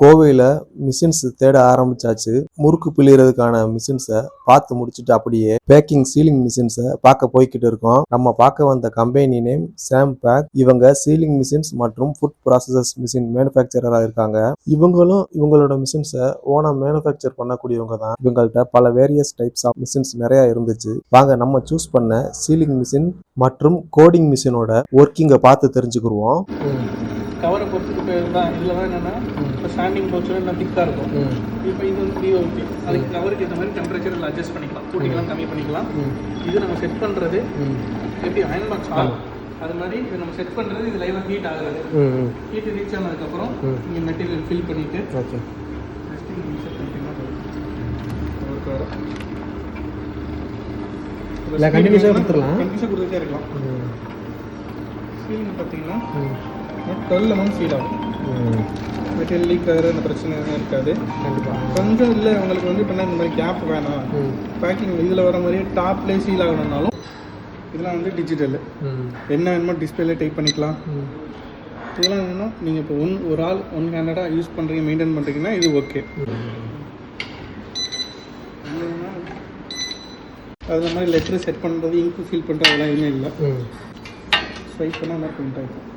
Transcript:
கோவையில் மிஷின்ஸ் தேட ஆரம்பிச்சாச்சு. முறுக்கு பிழியறதுக்கான மிஷின்ஸை பார்த்து முடிச்சுட்டு அப்படியே பேக்கிங் சீலிங் மிஷின்ஸை பார்க்க போய்கிட்டு இருக்கோம். நம்ம பார்க்க வந்த கம்பெனி நேம் சாம் பேக் இவங்க சீலிங் மிஷின்ஸ் மற்றும் ஃபுட் ப்ராசஸஸ் மிஷின் மேனுஃபேக்சரராக இருக்காங்க. இவங்களும் இவங்களோட மிஷின்ஸை ஓனா மேனுஃபேக்சர் பண்ணக்கூடியவங்க தான். இவங்கள்ட்ட பல வேரியஸ் டைப்ஸ் ஆஃப் மிஷின்ஸ் நிறைய இருந்துச்சு. வாங்க நம்ம சூஸ் பண்ண சீலிங் மிஷின் மற்றும் கோடிங் மிஷினோட ஒர்க்கிங்கை பார்த்து தெரிஞ்சுக்கிடுவோம் கவரை பொறுத்துட்டு போயிருந்தான் இதில் தான் என்னென்னா இப்போ ஸ்டாண்டிங் போச்சு இன்னும் திக்காக இருக்கும். இப்போ இது வந்து பிஓபி அதுக்கு கவருக்கு ஏற்ற மாதிரி டெம்பரேச்சர் அட்ஜஸ்ட் பண்ணிக்கலாம். கூட்டிக்கலாம் கம்மி பண்ணிக்கலாம். இது நம்ம செட் பண்ணுறது எப்படி? அயன் பாக்ஸ் ஆகும் அது மாதிரி இது நம்ம செட் பண்ணுறது இது லைவாக ஹீட் ஆகுது ஹீட் ரீச் ஆனதுக்கப்புறம் இங்கே மெட்டீரியல் ஃபில் பண்ணிவிட்டு ஓகே இல்லை, ஆ கொடுத்துடலாம். கண்டினியூஸாக கொடுத்துட்டே இருக்கலாம். சீலிங் பார்த்தீங்கன்னா டுவெல் எம்எம் ஃபீல் ஆகும். மெட்டீரியல் லீக் ஆகிற அந்த பிரச்சனை எதுவும் இருக்காது கொஞ்சம் இல்லை உங்களுக்கு வந்து இப்போ இந்த மாதிரி கேப் வேணாம். பேக்கிங் இதில் வர மாதிரியே டாப்லேயே சீல் ஆகணும்னாலும் இதெல்லாம் வந்து டிஜிட்டல் என்ன வேணுமோ டிஸ்பிளேல டைப் பண்ணிக்கலாம். இதெல்லாம் வேணும் நீங்கள் இப்போ ஒன் ஒரு ஆள் ஒன் ஹேண்டடாக யூஸ் பண்ணுறீங்க மெயின்டைன் பண்ணுறீங்கன்னா இது ஓகே அது மாதிரி லெட்டர் செட் பண்ணுறது இங்கு ஃபில் பண்ணுறது அதெல்லாம் எதுவுமே இல்லை. ஸ்வைப் பண்ணால் மாதிரி பிரிண்ட் ஆகிடும்